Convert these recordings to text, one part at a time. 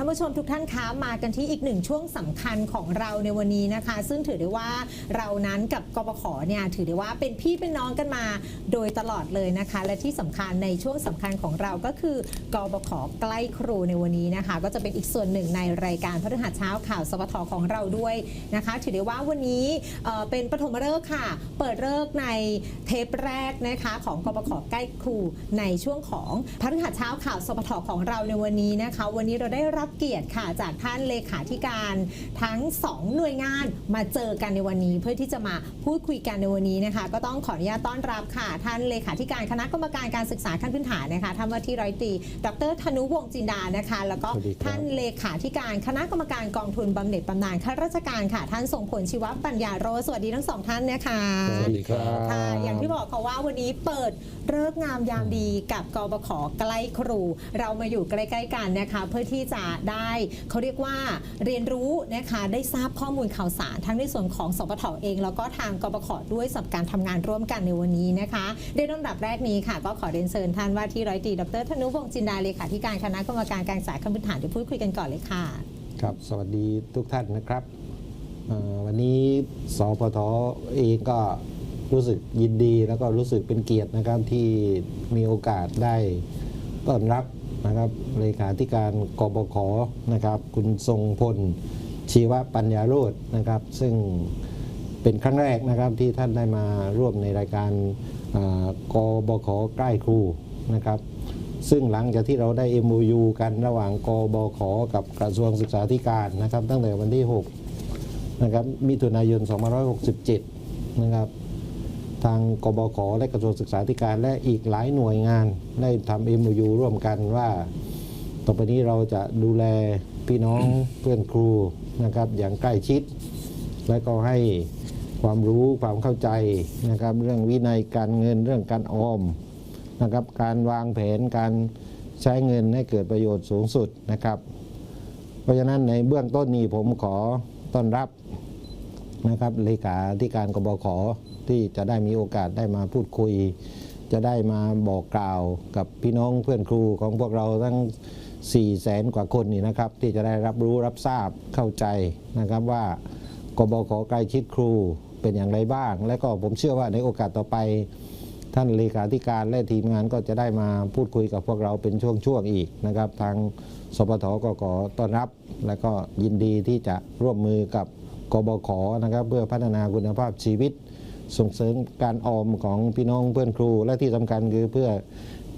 ท่านผู้ชมทุกท่านคะมากันที่อีกหนึ่งช่วงสำคัญของเราในวันนี้นะคะ ซึ่งถือได้ว่าเรานั้นกับกบขเนี่ยถือได้ว่าเป็นพี่เป็นน้องกันมาโดยตลอดเลยนะคะ และที่สำคัญในช่วงสำคัญของเราก็คือกบขใกล้ครูในวันนี้นะคะ ก็จะเป็นอีกส่วนหนึ่งในรายการพฤหัสเช้าข่าวสวทของเราด้วยนะคะ ถือได้ว่าวันนี้เเป็นปฐมฤกษ์ค่ะ เปิดฤกษ์ในเทปแรกนะคะของกบขใกล้ครูในช่วงของพฤหัสเช้าข่าวสวทของเราในวันนี้นะคะ วันนี้เราได้รับเกียรติค่ะ จากท่านเลขาธิการทั้ง 2 หน่วยงานมาเจอกันในวันนี้ เพื่อที่จะมาพูดคุยกันในวันนี้นะคะ ก็ต้องขออนุญาตต้อนรับค่ะ ท่านเลขาธิการคณะกรรมการการศึกษาขั้นพื้นฐานนะคะท่านว่าที่ร้อยตรีดรธนุวงศ์จินดานะคะ แล้วก็สวัสดีครับท่านเลขาธิการคณะกรรมการกองทุนบำเหน็จบำนาญข้าราชการค่ะ ท่านทรงผลชีวปัญญาโรสสวัสดีทั้งสองท่านนะคะสวัสดีครับค่ะอย่างที่บอกค่ะว่าวันนี้เปิดเลิกษ์งามยามดีกับกบขใกล้ครู เรามาอยู่ใกล้ ๆ กันนะคะ เพื่อที่จะได้เขาเรียกว่าเรียนรู้นะคะได้ทราบข้อมูลข่าวสารทั้งในส่วนของสปทเอง แล้วก็ทางกบขด้วยสำหรับการทำงานร่วมกันในวันนี้นะคะในลำดับแรกนี้ค่ะ ก็ขอเรียนเชิญท่านว่าที่ร้อยตรีดรธนุวงศ์จินดาเลขาธิการคณะกรรมการการศึกษาขั้นพื้นฐานเดี๋ยวพูดคุยกันก่อนเลยค่ะ ครับ สวัสดีทุกท่านนะครับเอ่อวันนี้สพทเองก็รู้สึกยินดีแล้วก็รู้สึกเป็นเกียรตินะครับที่มีโอกาสได้ต้อนรับ นะครับเลขาธิการกบขนะครับ คุณทรงพล ชีวปัญญาโรจน์นะครับ ซึ่งเป็นครั้งแรกนะครับที่ท่านได้มาร่วมในรายการกบขใกล้ครูนะครับ ซึ่งหลังจากที่เราได้ MOU กันระหว่างกบขกับกระทรวงศึกษาธิการนะครับ ตั้งแต่วันที่ 6 นะครับมิถุนายน 2567 นะครับ ทางกบขและกระทรวงศึกษาธิการและอีกหลายหน่วยงานได้ทำ MOU ร่วมกันว่า ต่อไปนี้เราจะดูแลพี่น้องเพื่อนครูนะครับอย่างใกล้ชิด และก็ให้ความรู้ความเข้าใจนะครับเรื่องวินัยการเงินเรื่องการออมนะครับการวางแผนการใช้เงินให้เกิดประโยชน์สูงสุดนะครับ เพราะฉะนั้นในเบื้องต้นนี้ผมขอต้อนรับ นะครับเลขาธิการกบขที่จะได้มีโอกาสได้มาพูดคุย จะได้มาบอกกล่าวกับพี่น้องเพื่อนครูของพวกเราทั้ง4แสนกว่าคนนี่นะครับที่จะได้รับรู้รับทราบเข้าใจนะครับว่ากบขใกล้ชิดครูเป็นอย่างไรบ้าง และก็ผมเชื่อว่าในโอกาสต่อไป ท่านเลขาธิการและทีมงานก็จะได้มาพูดคุยกับพวกเราเป็นช่วงๆอีกนะครับ ทางสปทก็ขอต้อนรับ และก็ยินดีที่จะร่วมมือกับ กบขนะครับเพื่อพัฒนาคุณภาพชีวิต ส่งเสริมการออมของพี่น้องเพื่อนครู และที่สำคัญคือเพื่อ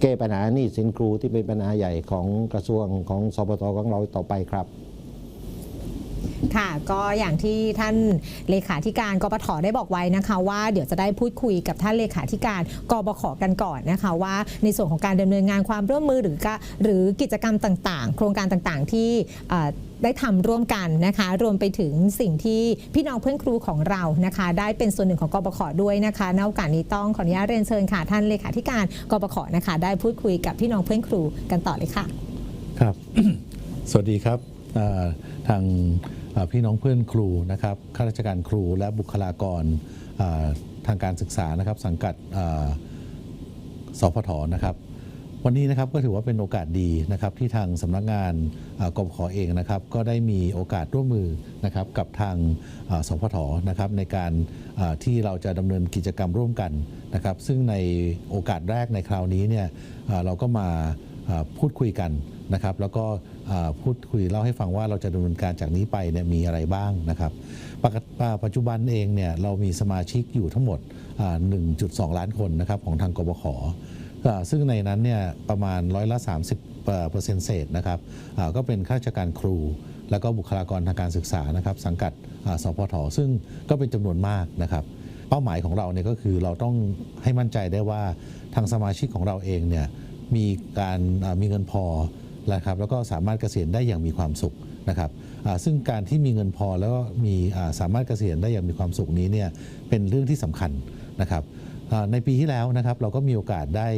แก้ปัญหาหนี้สินครูที่เป็นปัญหาใหญ่ของกระทรวงของสปทของเราต่อไปครับ ค่ะ ก็อย่างที่ท่านเลขาธิการกปทได้บอกไว้นะคะ ว่าเดี๋ยวจะได้พูดคุยกับท่านเลขาธิการกบขกันก่อนนะคะ ว่าในส่วนของการดำเนินงานความร่วมมือหรือกหรือกิจกรรมต่างๆ โครงการต่างๆที่ได้ทำร่วมกันนะคะ รวมไปถึงสิ่งที่พี่น้องเพื่อนครูของเรานะคะ ได้เป็นส่วนหนึ่งของกบขด้วยนะคะในโอกาสนี้ต้องขออนุญาตเรียนเชิญค่ะ ท่านเลขาธิการกบขนะคะ ได้พูดคุยกับพี่น้องเพื่อนครูกันต่อเลยค่ะ ครับ สวัสดีครับทาง พี่น้องเพื่อนครูนะครับข้าราชการครูและบุคลากรทางการศึกษานะครับสังกัดสพทนะครับ วันนี้นะครับก็ถือว่าเป็นโอกาสดีนะครับที่ทางสำนักงานกบขอเองนะครับ ก็ได้มีโอกาสร่วมมือนะครับกับทางสพทนะครับในการที่เราจะดำเนินกิจกรรมร่วมกันนะครับ ซึ่งในโอกาสแรกในคราวนี้เนี่ยเราก็มาพูดคุยกันนะครับ แล้วก็ พูดคุยเล่าให้ฟังว่าเราจะดำเนินการจากนี้ไปเนี่ยมีอะไรบ้างนะครับปัจจุบันเองเนี่ยเรามีสมาชิกอยู่ทั้งหมด 1.2 ล้านคนนะครับของทางกบขซึ่งในนั้นเนี่ยประมาณร้อยละ 30เอ่อเปอร์เซ็นต์เศษนะครับก็เป็นข้าราชการครู แล้วก็บุคลากรทางการศึกษานะครับสังกัดสพทซึ่งก็เป็นจำนวนมากนะครับเป้าหมายของเราเนี่ยก็คือเราต้องให้มั่นใจได้ว่าทางสมาชิกของเราเองเนี่ยมีการมีเงินพอ นะครับแล้วก็สามารถเกษียณได้อย่างมีความสุขนะครับซึ่งการที่มีเงินพอแล้วก็มีสามารถเกษียณได้อย่างมีความสุขนี้เนี่ยเป็นเรื่องที่สำคัญนะครับในปีที่แล้วนะครับเราก็มีโอกาสได้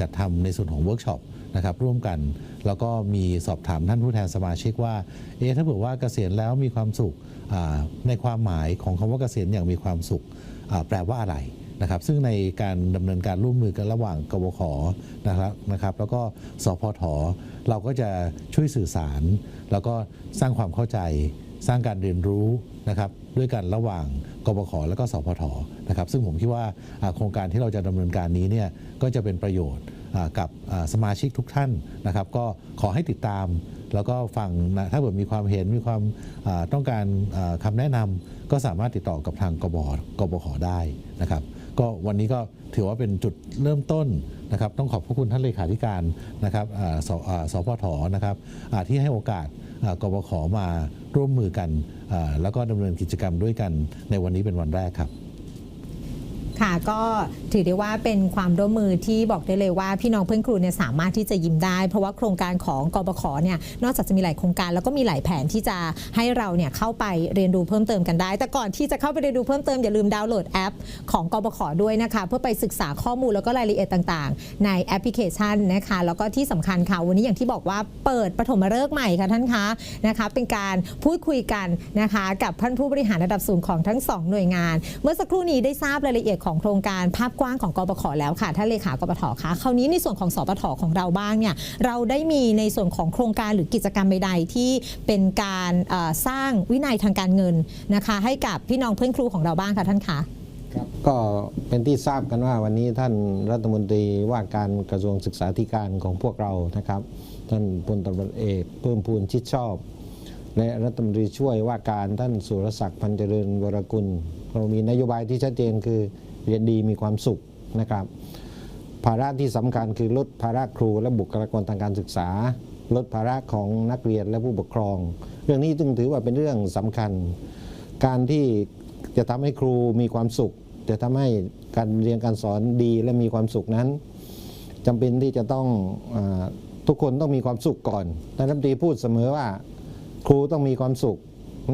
จัดทำในส่วนของเวิร์กช็อปนะครับร่วมกันแล้วก็มีสอบถามท่านผู้แทนสมาชิกว่าเอ๊ะถ้าเผื่อว่าเกษียณแล้วมีความสุขในความหมายของคำว่าเกษียณอย่างมีความสุขแปลว่าอะไร นะครับซึ่งในการดำเนินการร่วมมือกันระหว่างกบขนะครับนะครับ แล้วก็สพทเราก็จะช่วยสื่อสาร แล้วก็สร้างความเข้าใจสร้างการเรียนรู้นะครับด้วยกันระหว่างกบขและก็สพทนะครับซึ่งผมคิดว่าโครงการที่เราจะดำเนินการนี้เนี่ยก็จะเป็นประโยชน์กับสมาชิกทุกท่านนะครับ ก็ขอให้ติดตาม แล้วก็ฟังนะถ้าเกิดมีความเห็นมีความต้องการอ่าคำแนะนำก็สามารถติดต่อกับทางกบกบขได้นะครับ ก็วันนี้ก็ถือว่าเป็นจุดเริ่มต้นนะครับต้องขอบพระคุณท่านเลขาธิการนะครับสสพทนะครับที่ให้โอกาสกบขมาร่วมมือกัน แล้วก็ดำเนินกิจกรรมด้วยกันในวันนี้เป็นวันแรกครับ ค่ะก็ถือได้ว่าเป็นความร่วมมือที่บอกได้เลยว่าพี่น้องเพื่อนครูเนี่ยสามารถที่จะยิ้มได้ เพราะว่าโครงการของกบขเนี่ยนอกจากจะมีหลายโครงการแล้วก็มีหลายแผนที่จะให้เราเนี่ยเข้าไปเรียนรู้เพิ่มเติมกันได้ แต่ก่อนที่จะเข้าไปเรียนรู้เพิ่มเติมอย่าลืมดาวน์โหลดแอป ของกบขด้วยนะคะเพื่อไปศึกษาข้อมูลแล้วก็รายละเอียดต่างๆ ในแอปพลิเคชันนะคะแล้วก็ที่สำคัญค่ะวันนี้อย่างที่บอกว่าเปิดปฐมฤกษ์ใหม่ค่ะท่านคะนะคะเป็นการพูดคุยกันนะคะกับท่านผู้บริหารระดับสูงของทั้งสองหน่วยงาน เมื่อสักครู่นี้ได้ทราบรายละเอียดของโครงการภาพกว้างของกบขแล้วค่ะท่านเลขากบทคะคราวนี้ในส่วนของสปทของเราบ้างเนี่ยเราได้มีในส่วนของโครงการหรือกิจกรรมใดๆที่เป็นการสร้างวินัยทางการเงินนะคะ ให้กับพี่น้องเพื่อนครูของเราบ้างค่ะท่านคะครับก็เป็นที่ทราบกันว่าวันนี้ท่านรัฐมนตรีว่าการกระทรวงศึกษาธิการของพวกเรานะครับ ท่านพลตำรวจเอกเพิ่มพูนชิดชอบ และรัฐมนตรีช่วยว่าการท่านสุรศักดิ์พันเจริญวรกุล เรามีนโยบายที่ชัดเจนคือ รียนดีมีความสุขนะครับ ภาระที่สำคัญคือลดภาระครูและบุคลากรทางการศึกษา ลดภาระของนักเรียนและผู้ปกครอง เรื่องนี้จึงถือว่าเป็นเรื่องสำคัญ การที่จะทำให้ครูมีความสุข จะทำให้การเรียนการสอนดีและมีความสุขนั้นจำเป็นที่จะต้องอทุกคนต้องมีความสุขก่อนท่านรัฐมนตรีพูดเสมอว่า ครูต้องมีความสุข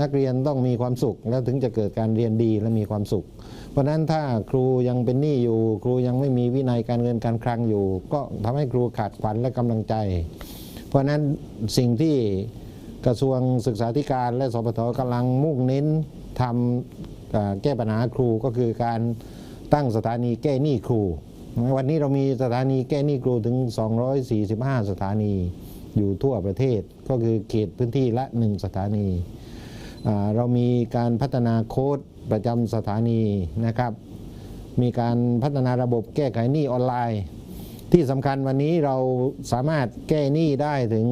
นักเรียนต้องมีความสุข แล้วถึงจะเกิดการเรียนดีและมีความสุข เพราะฉะนั้นถ้าครูยังเป็นหนี้อยู่ ครูยังไม่มีวินัยการเงินการคลังอยู่ ก็ทำให้ครูขาดขวัญและกำลังใจ เพราะฉะนั้นสิ่งที่กระทรวงศึกษาธิการและสปทกำลังมุ่งเน้นทำแก้ปัญหาครูก็คือการตั้งสถานีแก้หนี้ครู วันนี้เรามีสถานีแก้หนี้ครูถึง 245 สถานีอยู่ทั่วประเทศก็คือเขตพื้นที่ละหนึ่งสถานี เรามีการพัฒนาโค้ด ประจำสถานีนะครับ มีการพัฒนาระบบแก้ไขหนี้ออนไลน์ ที่สำคัญวันนี้เราสามารถแก้หนี้ได้ถึง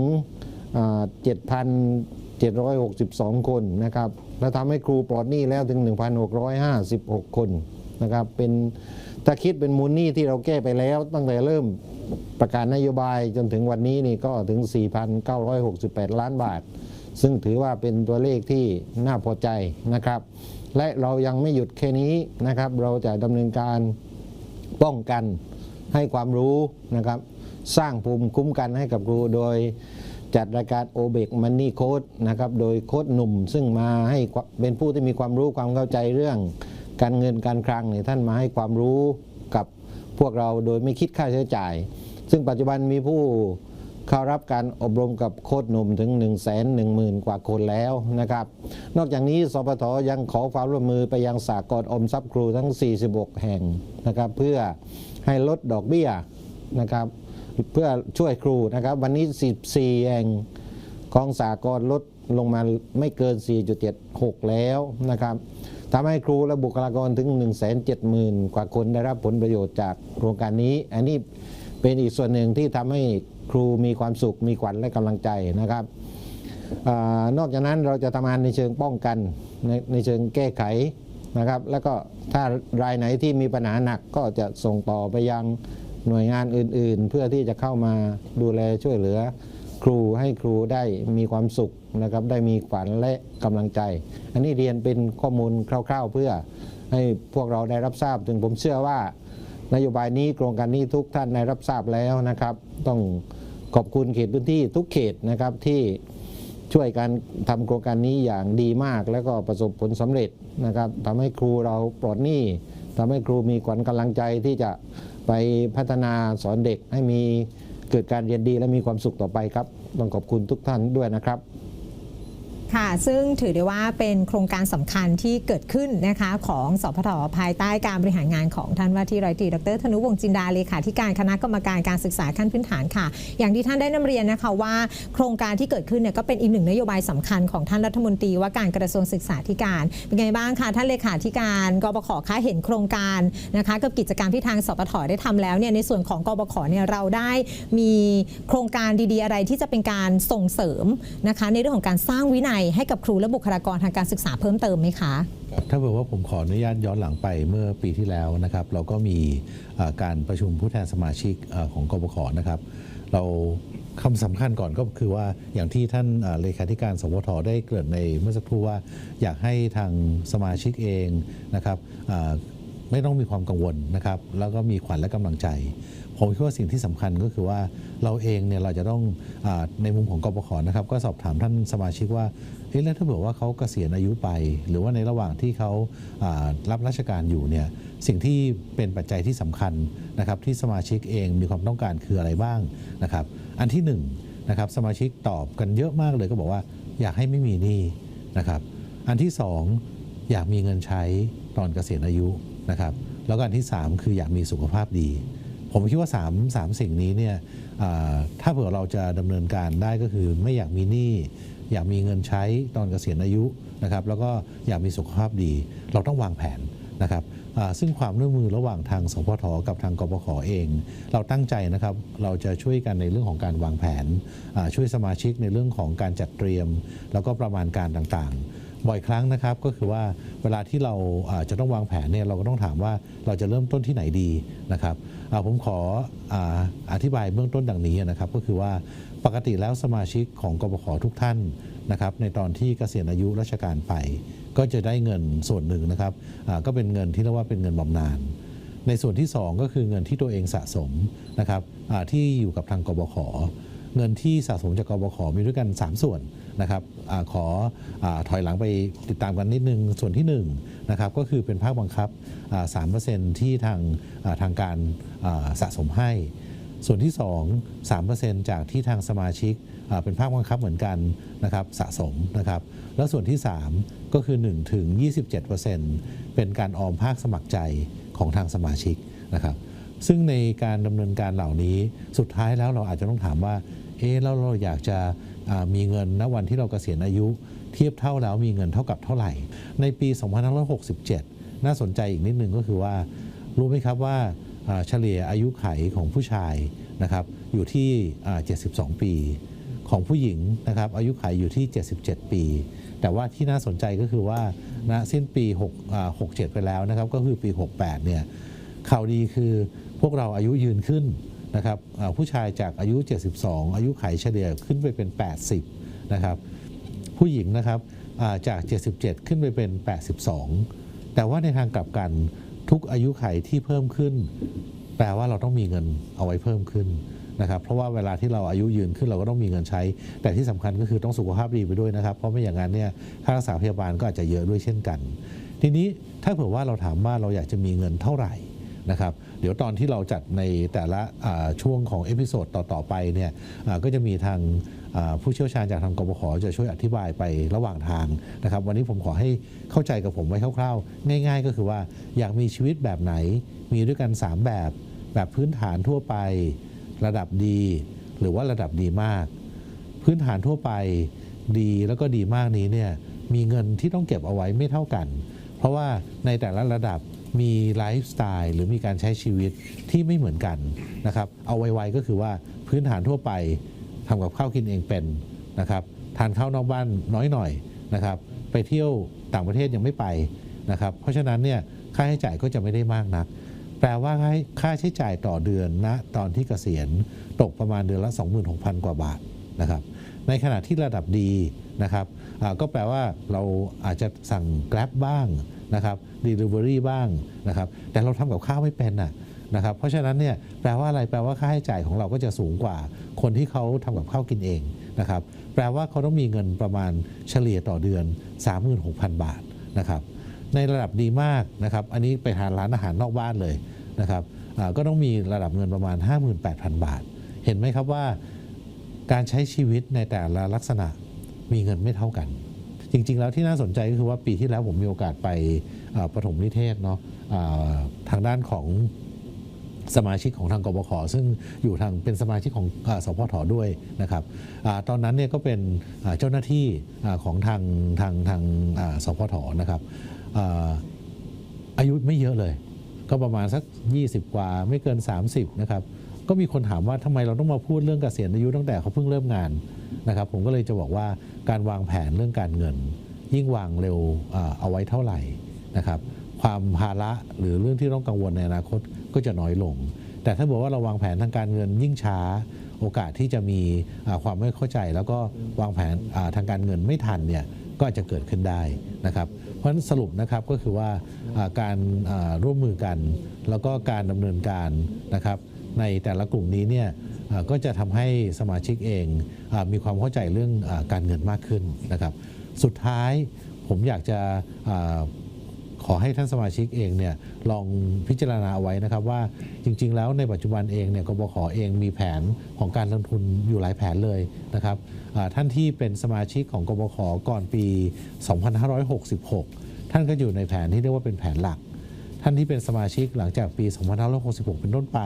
อ่า7,762 คนนะครับและทำให้ครูปลอดหนี้แล้วถึง 1,656 คนนะครับเป็นถ้าคิดเป็นมูลหนี้ที่เราแก้ไปแล้วตั้งแต่เริ่มประกาศนโยบายจนถึงวันนี้นี่ก็ถึง 4,968 ล้านบาท ซึ่งถือว่าเป็นตัวเลขที่น่าพอใจนะครับ และเรายังไม่หยุดแค่นี้นะครับ เราจะดำเนินการป้องกันให้ความรู้นะครับ สร้างภูมิคุ้มกันให้กับครูโดยจัดรายการ o b e c Money Code นะครับ โดยโค้ดหนุ่มซึ่งมาให้เป็นผู้ที่มีความรู้ความเข้าใจเรื่อง การเงินการคลังเนี่ยท่านมาให้ความรู้กับพวกเราโดยไม่คิดค่าใช้จ่าย ซึ่งปัจจุบันมีผู้ เข้ารับการอบรมกับโค้ดหนุ่มถึง 1 1 0 0 0 0 กว่าคนแล้วนะครับ นอกจากนี้สปทยังขอความร่วมมือไปยังสากลอมทรัพย์ครูทั้ง 46 แห่งนะครับ เพื่อให้ลดดอกเบี้ยนะครับ เพื่อช่วยครูนะครับ วันนี้ 14 แห่งของสากลลดลงมาไม่เกิน 4.76 แล้วนะครับทำให้ครูและบุคลากรถึง 170,000 กว่าคนได้รับผลประโยชน์จากโครงการนี้ อันนี้เป็นอีกส่วนหนึ่งที่ทำให้ ครูมีความสุข มีขวัญและกำลังใจนะครับอนอกจากนั้นเราจะทำงานในเชิงป้องกันในในเชิงแก้ไขนะครับ แล้วก็ถ้ารายไหนที่มีปัญหาหนักก็จะส่งต่อไปยังหน่วยงานอื่น ๆ เพื่อที่จะเข้ามาดูแลช่วยเหลือ ครูให้ครูได้มีความสุขนะครับ ได้มีขวัญและกำลังใจ อันนี้เรียนเป็นข้อมูลคร่าว ๆ เพื่อให้พวกเราได้รับทราบถึงผมเชื่อว่า นโยบายนี้โครงการนี้ทุกท่านได้รับทราบแล้วนะครับ ต้องขอบคุณเขตพื้นที่ทุกเขตนะครับที่ช่วยกันทำโครงการนี้อย่างดีมาก แล้วก็ประสบผลสำเร็จนะครับทำให้ครูเราปลอดหนี้ทำให้ครูมีขวัญกำลังใจที่จะไปพัฒนาสอนเด็กให้มีเกิดการเรียนดีและมีความสุขต่อไปครับต้องขอบคุณทุกท่านด้วยนะครับ ค่ะ ซึ่งถือได้ว่าเป็นโครงการสำคัญที่เกิดขึ้นนะคะของสพทภายใต้การบริหารงานของท่านว่าที่ร้อยตรีดรธนุวงศ์จินดาเลขาธิการคณะกรรมการการศึกษาขั้นพื้นฐานค่ะ อย่างที่ท่านได้นำเรียนนะคะว่า โครงการที่เกิดขึ้นเนี่ยก็เป็นอีกหนึ่งนโยบายสำคัญของท่านรัฐมนตรีว่าการกระทรวงศึกษาธิการ เป็นไงบ้างคะท่านเลขาธิการกบขคะเห็นโครงการนะคะกับกิจกรรมที่ทางสปทได้ทำแล้วเนี่ยในส่วนของกบขเนี่ยเราได้มีโครงการดีๆ อะไรที่จะเป็นการส่งเสริมนะคะในเรื่องของการสร้างวินัยให้กับครูและบุคลากรทางการศึกษาเพิ่มเติมไหมคะ ถ้าเผื่อว่าผมขออนุญาตย้อนหลังไปเมื่อปีที่แล้วนะครับ เราก็มีการประชุมผู้แทนสมาชิกของกบขนะครับ เราคำสำคัญก่อนก็คือว่าอย่างที่ท่านเลขาธิการสวทได้เกริ่นในเมื่อสักครู่ว่าอยากให้ทางสมาชิกเองนะครับไม่ต้องมีความกังวลนะครับ แล้วก็มีขวัญและกำลังใจ ผมคิดว่าสิ่งที่สำคัญก็คือว่าเราเองเนี่ยเราจะต้องอในมุมของกบขนะครับก็สอบถามท่านสมาชิกว่าเอ๊ะแล้วถ้าเผื่อว่าเขาเกษียณอายุไป หรือว่าในระหว่างที่เขารับราชการอยู่เนี่ยสิ่งที่เป็นปัจจัยที่สำคัญนะครับที่สมาชิกเองมีความต้องการคืออะไรบ้างนะครับอันที่หนึ่งนะครับสมาชิกตอบกันเยอะมากเลยก็บอกว่าอยากให้ไม่มีหนี้นะครับอันที่สองอยากมีเงินใช้ตอนเกษียณอายุนะครับแล้วก็อันที่สามคืออยากมีสุขภาพดี ผมคิดว่า3ามสามสิ่งนี้เนี่ยถ้าเผื่อเราจะดำเนินการได้ก็คือไม่อยากมีหนี้อยากมีเงินใช้ตอนเกษียณอายุนะครับแล้วก็อยากมีสุขภาพดี เราต้องวางแผนนะครับซึ่งความร่วมมือระหว่างทางสพทกับทางกบขเอง เราตั้งใจนะครับเราจะช่วยกันในเรื่องของการวางแผน ช่วยสมาชิกในเรื่องของการจัดเตรียม แล้วก็ประมาณการต่างๆ บ่อยครั้งนะครับก็คือว่าเวลาที่เราจะต้องวางแผนเนี่ยเราก็ต้องถามว่าเราจะเริ่มต้นที่ไหนดีนะครับผมขออธิบายเบื้องต้นดังนี้นะครับ ก็คือว่าปกติแล้วสมาชิกของกบขทุกท่านนะครับในตอนที่เกษียณอายุราชการไป ก็จะได้เงินส่วนหนึ่งนะครับก็เป็นเงินที่เรียกว่าเป็นเงินบำนาญในส่วนที่ 2 ก็คือเงินที่ตัวเองสะสมนะครับที่อยู่กับทางกบขเงินที่สะสมจากกบขมีด้วยกัน 3 ส่วน นะครับอขออถอยหลังไปติดตามกันนิดนึง ส่วนที่1นะครับก็คือเป็นภาคบังคับอ่า3%ที่ทางทางการาสะสมให้ ส่วนที่ 2 3%จากที่ทางสมาชิกเป็นภาคบังคับเหมือนกันนะครับสะสมนะครับ แล้วส่วนที่ 3 ก็คือ 1 ถึง 27%เป็นการออมภาคสมัครใจของทางสมาชิกนะครับซึ่งในการดำเนินการเหล่านี้สุดท้ายแล้วเราอาจจะต้องถามว่า อ๊ะแล้วเราอยากจะมีเงินณวันที่เราเกษียณอายุ เทียบเท่าแล้วมีเงินเท่ากับเท่าไหร่ ในปี 2567 น่าสนใจอีกนิดนึงก็คือว่า รู้ไหมครับว่าเฉลี่ยอายุไขของผู้ชายนะครับอยู่ที่ 72 ปี ของผู้หญิงนะครับอายุไขอยู่ที่ 77 ปี แต่ว่าที่น่าสนใจก็คือว่าณสิ้นปี6 67 ไปแล้วนะครับก็คือปี 68 เนี่ยข่าวดีคือพวกเราอายุยืนขึ้น นะครับผู้ชายจากอายุ 72 อายุไขเฉลี่ยขึ้นไปเป็น 80 นะครับ ผู้หญิงนะครับจาก 77 ขึ้นไปเป็น 82 แต่ว่าในทางกลับกันทุกอายุไขที่เพิ่มขึ้น แปลว่าเราต้องมีเงินเอาไว้เพิ่มขึ้นนะครับ เพราะว่าเวลาที่เราอายุยืนขึ้นเราก็ต้องมีเงินใช้ แต่ที่สำคัญก็คือต้องสุขภาพดีไปด้วยนะครับ เพราะไม่อย่างนั้นเนี่ยค่ารักษาพยาบาลก็อาจจะเยอะด้วยเช่นกัน ทีนี้ถ้าเผื่อว่าเราถามว่าเราอยากจะมีเงินเท่าไหร่นะครับ เดี๋ยวตอนที่เราจัดในแต่ละช่วงของเอพิโซดต่อ ๆ ไปเนี่ยก็จะมีทางผู้เชี่ยวชาญจากทางกบขจะช่วยอธิบายไประหว่างทางนะครับ วันนี้ผมขอให้เข้าใจกับผมไว้คร่าวๆ ง่าย ๆ ก็คือว่าอยากมีชีวิตแบบไหน มีด้วยกัน 3 แบบ แบบพื้นฐานทั่วไป ระดับดี หรือว่าระดับดีมาก พื้นฐานทั่วไปดีแล้วก็ดีมากนี้เนี่ยมีเงินที่ต้องเก็บเอาไว้ไม่เท่ากัน เพราะว่าในแต่ละระดับ มีไลฟ์สไตล์หรือมีการใช้ชีวิตที่ไม่เหมือนกันนะครับ เอาไวๆก็คือว่าพื้นฐานทั่วไปทำกับข้าวกินเองเป็นนะครับ ทานข้าวนอกบ้านน้อยหน่อยนะครับ ไปเที่ยวต่างประเทศยังไม่ไปนะครับ เพราะฉะนั้นเนี่ยค่าใช้จ่ายก็จะไม่ได้มากนัก แปลว่าค่าใช้จ่ายต่อเดือนณตอนที่เกษียณตกประมาณเดือนละ 26,000 กว่าบาทนะครับ ในขณะที่ระดับดีนะครับก็แปลว่าเราอาจจะสั่ง Grab บ้าง นะครับ Delivery บ้างนะครับแต่เราทำกับข้าวไม่เป็นน่ะนะครับเพราะฉะนั้นเนี่ยแปลว่าอะไรแปลว่าค่าใช้จ่ายของเราก็จะสูงกว่า คนที่เขาทำกับข้าวกินเองนะครับแปลว่าเขาต้องมีเงินประมาณเฉลี่ยต่อเดือน 36,000 บาทนะครับในระดับดีมากนะครับอันนี้ไปทานร้านอาหารนอกบ้านเลยนะครับก็ต้องมีระดับเงินประมาณ 58,000 บาท เห็นไหมครับว่าการใช้ชีวิตในแต่ละลักษณะมีเงินไม่เท่ากัน จริง ๆ แล้วที่น่าสนใจก็คือว่าปีที่แล้วผมมีโอกาสไปอ่าปฐมนิเทศเนาะทางด้านของสมาชิกของทางกบขซึ่งอยู่ทางเป็นสมาชิกของอสพทด้วยนะครับอตอนนั้นเนี่ยก็เป็นเจ้าหน้าที่ของทางทางทางสพทนะครับอาอายุไม่เยอะเลย ก็ประมาณสัก 20 กว่าไม่เกิน 30นะครับก็มีคนถามว่าทำไมเราต้องมาพูดเรื่องเกษียณอายุตั้งแต่เขาเพิ่งเริ่มงาน นะครับผมก็เลยจะบอกว่าการวางแผนเรื่องการเงิน ยิ่งวางเร็วเอาไว้เท่าไหร่นะครับความภาระหรือเรื่องที่ต้องกังวลในอนาคตก็จะน้อยลง แต่ถ้าบอกว่าเราวางแผนทางการเงินยิ่งช้าโอกาสที่จะมีความไม่เข้าใจ แล้วก็วางแผนทางการเงินไม่ทันเนี่ยก็จะเกิดขึ้นได้นะครับ เพราะฉะนั้นสรุปนะครับก็คือว่าการร่วมมือกัน แล้วก็การดำเนินการนะครับในแต่ละกลุ่มนี้เนี่ย ก็จะทำให้สมาชิกเองอมีความเข้าใจเรื่องอการเงินมากขึ้นนะครับ สุดท้ายผมอยากจะอขอให้ท่านสมาชิกเองเนี่ยลองพิจารณาเอาไว้นะครับว่าจริง ๆ แล้วในปัจจุบันเองเนี่ยกบขเองมีแผนของการลงทุนอยู่หลายแผนเลยนะครับท่านที่เป็นสมาชิกของกบขก่อนปี 2566 ท่านก็อยู่ในแผนที่เรียกว่าเป็นแผนหลัก ท่านที่เป็นสมาชิกหลังจากปี 2566 เป็นต้นไป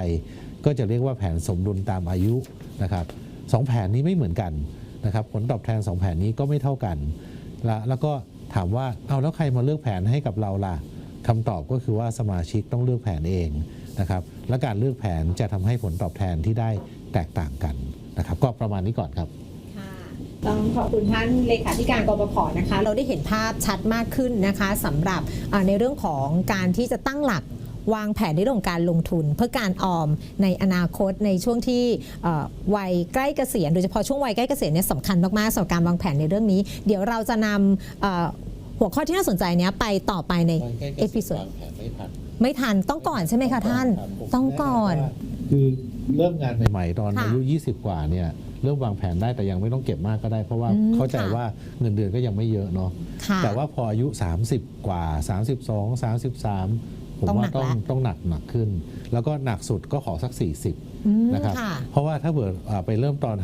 ก็จะเรียกว่าแผนสมดุลตามอายุนะครับสองแผนนี้ไม่เหมือนกันนะครับผลตอบแทนสองแผนนี้ก็ไม่เท่ากันและแล้วก็ถามว่าเอาแล้วใครมาเลือกแผนให้กับเราล่ะคำตอบก็คือว่าสมาชิกต้องเลือกแผนเองนะครับและการเลือกแผนจะทำให้ผลตอบแทนที่ได้แตกต่างกันนะครับ ก็ประมาณนี้ก่อนครับ ต้องขอบคุณท่านเลขาธิการกบขนะคะ เราได้เห็นภาพชัดมากขึ้นนะคะสำหรับอ่าในเรื่องของการที่จะตั้งหลักวางแผนในเรื่องของการลงทุน เพื่อการออมในอนาคตในช่วงที่เอ่อวัยใกล้เกษียณโดยเฉพาะช่วงวัยใกล้เกษียณเนี่ยสำคัญมากๆสำหรับการวางแผนในเรื่องนี้ เดี๋ยวเราจะนำเอ่อหัวข้อที่น่าสนใจเนี้ยไปต่อไปในเอพิโซดไม่ทันต้องก่อนใช่ไหมคะท่าน ต้องก่อน คือเริ่มงานใหม่ๆตอนค่ะอายุ 20 กว่าเนี่ย เริ่มวางแผนได้แต่ยังไม่ต้องเก็บมากก็ได้ เพราะว่าอืมเข้าใจค่ะว่าเงินเดือนก็ยังไม่เยอะเนาะค่ะแต่ว่าพออายุ 30 กว่า 32 33 ผมต้องหนัว่ากต้องละ ต้องหนักหนักขึ้น แล้วก็หนักสุดก็ขอสักอืม40นะครับ ค่ะ เพราะว่าถ้าเกิดอ่าไปเริ่มตอน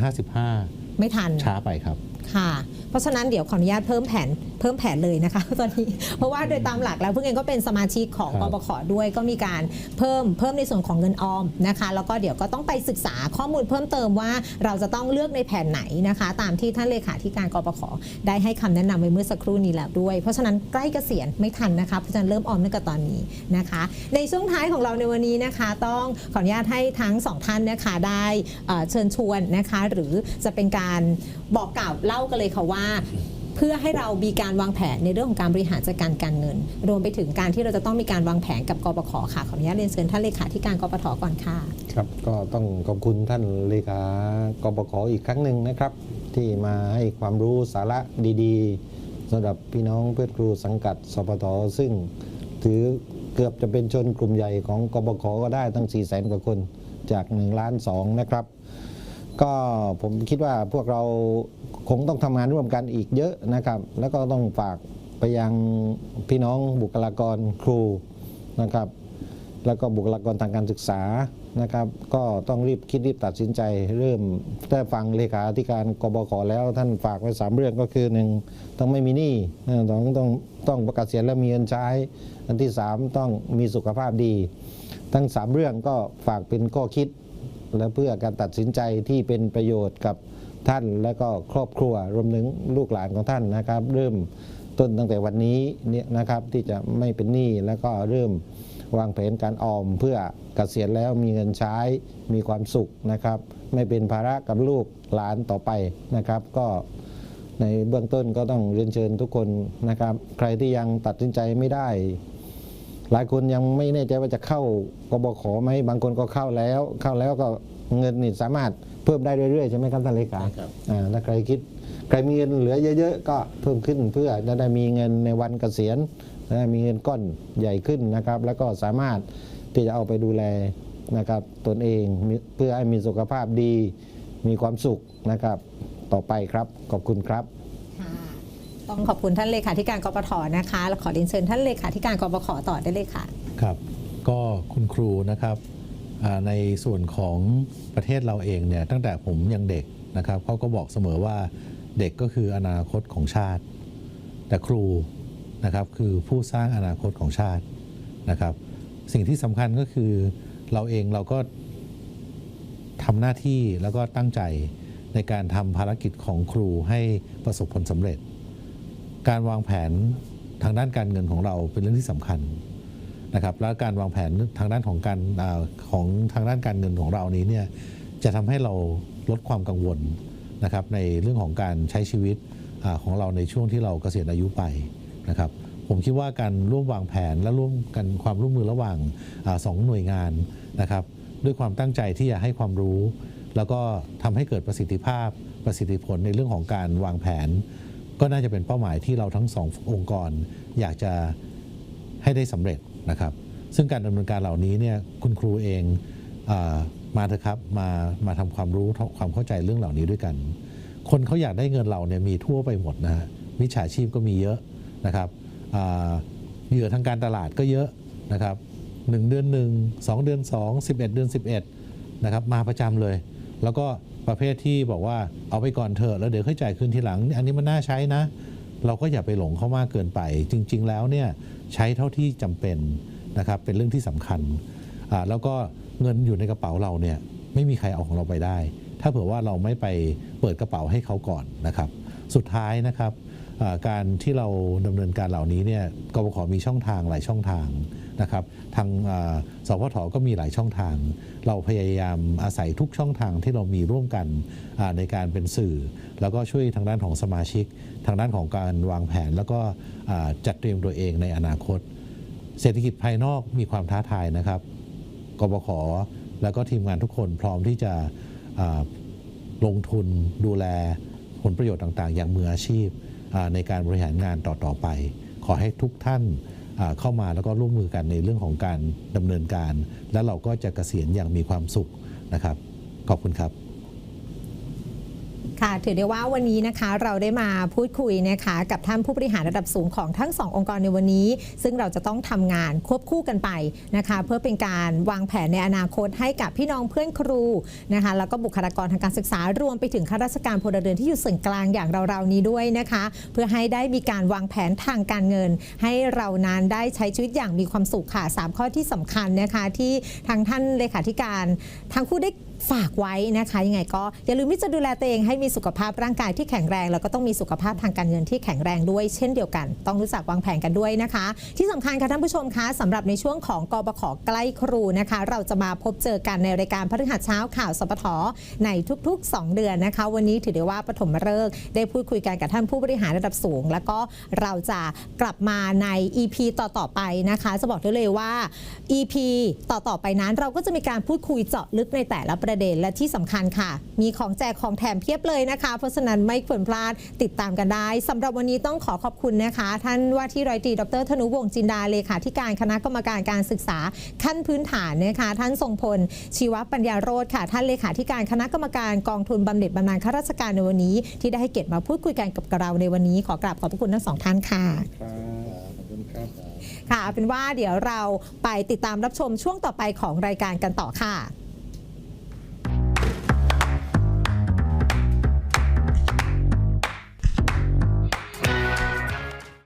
ไม่ทัน55ช้าไปครับ ค่ะ เพราะฉะนั้นเดี๋ยวขออนุญาตเพิ่มแผนเพิ่มแผนเลยนะคะ ตอนนี้เพราะว่าโดยตามหลักแล้วเพิ่งเองก็เป็นสมาชิกของคกรับบขด้วยก็มีการเพิ่มเพิ่มในส่วนของเงินออมนะคะ แล้วก็เดี๋ยวก็ต้องไปศึกษาข้อมูลเพิ่มเติมว่าเราจะต้องเลือกในแผนไหนนะคะ ตามที่ท่านเลขาธิการกบขได้ให้คำแนะนำไว้เมื่อสักครู่นี้แล้วด้วย เพราะฉะนั้นใกล้เกษียณไม่ทันนะคะเพราะฉะนั้นเริ่มออมตั้งแต่ตอนนี้นะคะ ในช่วงท้ายของเราในวันนี้นะคะ ต้องขออนุญาตให้ทั้งสองท่านนะคะได้เอ่อเชิญชวนนะคะ หรือจะเป็นการ บอกกล่าวเล่ากันเลยค่ะว่าเพื่อให้เรามีการวางแผนในเรื่องของการบริหารจัดการการเงิน รวมไปถึงการที่เราจะต้องมีการวางแผนกับกปขค่ะขออนุญาตเรียนเชิญท่านเลขาธิการกปทก่อนค่ะครับก็ต้องขอบคุณท่านเลขากบขอีกครั้งหนึ่งนะครับ ที่มาให้ความรู้สาระดีๆสำหรับพี่น้องเพื่อนครูสังกัดสปทซึ่ง ถือเกือบจะเป็นชนกลุ่มใหญ่ของกบขก็ได้ตั้ง4 0 0แสนกว่าคนจาก1ล้าน2นะครับ ก็ผมคิดว่าพวกเราคงต้องทำงานร่วมกันอีกเยอะนะครับ แล้วก็ต้องฝากไปยังพี่น้องบุคลากรครูนะครับ แล้วก็บุคลากรทางการศึกษานะครับ ก็ต้องรีบคิดรีบตัดสินใจ เริ่มได้ฟังเลขาธิการกบขแล้วท่านฝากไว้สามเรื่องก็คือหนึ่งต้องไม่มีหนี้เอ่อสองต้องต้องประกาศเสียแล้วมีเงินใช้ อันที่สามต้องมีสุขภาพดี ทั้งสามเรื่องก็ฝากเป็นข้อคิด และเพื่อการตัดสินใจที่เป็นประโยชน์กับท่านและก็ครอบครัวรวมถึงลูกหลานของท่านนะครับ เริ่มต้นตั้งแต่วันนี้เนี่ยนะครับที่จะไม่เป็นหนี้แล้วก็เริ่มวางแผนการออมเพื่อเกษียณแล้วมีเงินใช้มีความสุขนะครับ ไม่เป็นภาระกับลูกหลานต่อไปนะครับ ก็ในเบื้องต้นก็ต้องเรียนเชิญทุกคนนะครับ ใครที่ยังตัดสินใจไม่ได้ หลายคนยังไม่แน่ใจว่าจะเข้ากบขไหมบางคนก็เข้าแล้ว เข้าแล้วก็เงินนี่สามารถเพิ่มได้เรื่อยๆใช่ไหมครับท่านเลขาใช่ครับอ่าถ้าใครคิดใครมีเงินเหลือเยอะๆ ก็เพิ่มขึ้นเพื่อจะได้มีเงินในวันเกษียณจะได้มีเงินก้อนใหญ่ขึ้นนะครับ แล้วก็สามารถที่จะเอาไปดูแลนะครับตนเองมีเพื่อให้มีสุขภาพดี มีความสุขนะครับ ต่อไปครับขอบคุณครับค่ะ ต้องขอบคุณท่านเลขาธิการกปทนะคะแล้วขอเรียนเชิญท่านเลขาธิการกปขต่อได้เลยค่ะ ครับ ก็คุณครูนะครับในส่วนของประเทศเราเองเนี่ยตั้งแต่ผมยังเด็กนะครับเขาก็บอกเสมอว่าเด็กก็คืออนาคตของชาติ แต่ครูนะครับคือผู้สร้างอนาคตของชาตินะครับ สิ่งที่สำคัญก็คือเราเองเราก็ทำหน้าที่แล้วก็ตั้งใจในการทำภารกิจของครูให้ประสบผลสำเร็จ การวางแผนทางด้านการเงินของเราเป็นเรื่องที่สำคัญนะครับแล้วการวางแผนทางด้านของการอของทางด้านการเงินของเรานี้เนี่ยจะทำให้เราลดความกังวลนะครับในเรื่องของการใช้ชีวิตอของเราในช่วงที่เราเกษียณอายุไปนะครับผมคิดว่าการร่วมวางแผนและร่วมกันความร่วมมือระหว่างอสองหน่วยงานนะครับด้วยความตั้งใจที่จะให้ความรู้ แล้วก็ทำให้เกิดประสิทธิภาพประสิทธิผลในเรื่องของการวางแผน ก็น่าจะเป็นเป้าหมายที่เราทั้งสององค์กร อยากจะให้ได้สำเร็จนะครับ ซึ่งการดำเนินการเหล่านี้เนี่ยคุณครูเองอมาเถอะครับมามาทำความรู้ความเข้าใจเรื่องเหล่านี้ด้วยกัน คนเขาอยากได้เงินเราเนี่ยมีทั่วไปหมดนะฮะมิจฉาชีพก็มีเยอะนะครับเหยื่อทางการตลาดก็เยอะนะครับหนึ่งเดือนหนึ่งสองเดือนสองสิบเอ็ดเดือนสิบเอ็ดนะครับมาประจำเลย แล้วก็ ประเภทที่บอกว่าเอาไปก่อนเถอะแล้วเดี๋ยวค่อยจ่ายคืนทีหลัง อันนี้มันน่าใช้นะ เราก็อย่าไปหลงเขามากเกินไป จริง ๆ แล้วเนี่ยใช้เท่าที่จำเป็นนะครับเป็นเรื่องที่สำคัญอ่าแล้วก็เงินอยู่ในกระเป๋าเราเนี่ยไม่มีใครเอาของเราไปได้ ถ้าเผื่อว่าเราไม่ไปเปิดกระเป๋าให้เขาก่อนนะครับ สุดท้ายนะครับ การที่เราดำเนินการเหล่านี้เนี่ยกบขมีช่องทางหลายช่องทางนะครับทางสพทก็มีหลายช่องทาง เราพยายามอาศัยทุกช่องทางที่เรามีร่วมกันในการเป็นสื่อ แล้วก็ช่วยทางด้านของสมาชิก ทางด้านของการวางแผน แล้วก็จัดเตรียมตัวเองในอนาคต เศรษฐกิจภายนอกมีความท้าทายนะครับกบขแล้วก็ทีมงานทุกคนพร้อมที่จะลงทุนดูแลผลประโยชน์ต่าง ๆ อย่างมืออาชีพ ในการบริหารงานต่อๆไป ขอให้ทุกท่านเข้ามาแล้วก็ร่วมมือกันในเรื่องของการดำเนินการ แล้วเราก็จะเกษียณอย่างมีความสุขนะครับ ขอบคุณครับ ค่ะ ถือได้ว่าวันนี้นะคะเราได้มาพูดคุยนะคะกับท่านผู้บริหารระดับสูงของทั้งสององค์กรในวันนี้ ซึ่งเราจะต้องทำงานควบคู่กันไปนะคะ เพื่อเป็นการวางแผนในอนาคตให้กับพี่น้องเพื่อนครูนะคะ แล้วก็บุคลากรทางการศึกษารวมไปถึงข้าราชการพลเรือนที่อยู่ส่วนกลางอย่างเราๆนี้ด้วยนะคะ เพื่อให้ได้มีการวางแผนทางการเงิน ให้เรานั้นได้ใช้ชีวิตอย่างมีความสุขค่ะสามข้อที่สำคัญนะคะที่ทางท่านเลขาธิการทางคู่ได้ ฝากไว้นะคะยังไงก็อย่าลืมที่จะดูแลตัวเองให้มีสุขภาพร่างกายที่แข็งแรง แล้วก็ต้องมีสุขภาพทางการเงินที่แข็งแรงด้วย เช่นเดียวกัน ต้องรู้จักวางแผนกันด้วยนะคะ ที่สำคัญค่ะท่านผู้ชมคะสำหรับในช่วงของกบขใกล้ครูนะคะ เราจะมาพบเจอกันในรายการพฤหัสเช้าข่าวสปทในทุก ๆ 2 เดือนนะคะ วันนี้ถือได้ว่าปฐมฤกษ์ได้พูดคุยกันกับท่านผู้บริหารระดับสูง แล้วก็เราจะกลับมาใน EP ต่อๆไปนะคะ จะบอกได้เลยว่า EP ต่อๆไปนั้นเราก็จะมีการพูดคุยเจาะลึกในแต่ละประเด็นและที่สำคัญค่ะ มีของแจกของแถมเพียบเลยนะคะ เพราะฉะนั้นไม่ควรพลาดติดตามกันได้สำหรับวันนี้ต้องขอขอบคุณนะคะ ท่านว่าที่ร้อยตรีดรธนุวงศ์จินดาเลขาธิการคณะกรรมการการศึกษาขั้นพื้นฐานนะคะท่านทรงพล ชีวปัญญาโรธค่ะ ท่านเลขาธิการคณะกรรมการกองทุนบำเหน็จบำนาญข้าราชการในวันนี้ ที่ได้ให้เกียรติมาพูดคุยกันกับเราในวันนี้ขอกราบขอบพระคุณทั้งสองท่านค่ะครับขอบคุณครับค่ะเอาเป็นว่าเดี๋ยวเราไปติดตามรับชมช่วงต่อไปของรายการกันต่อค่ะ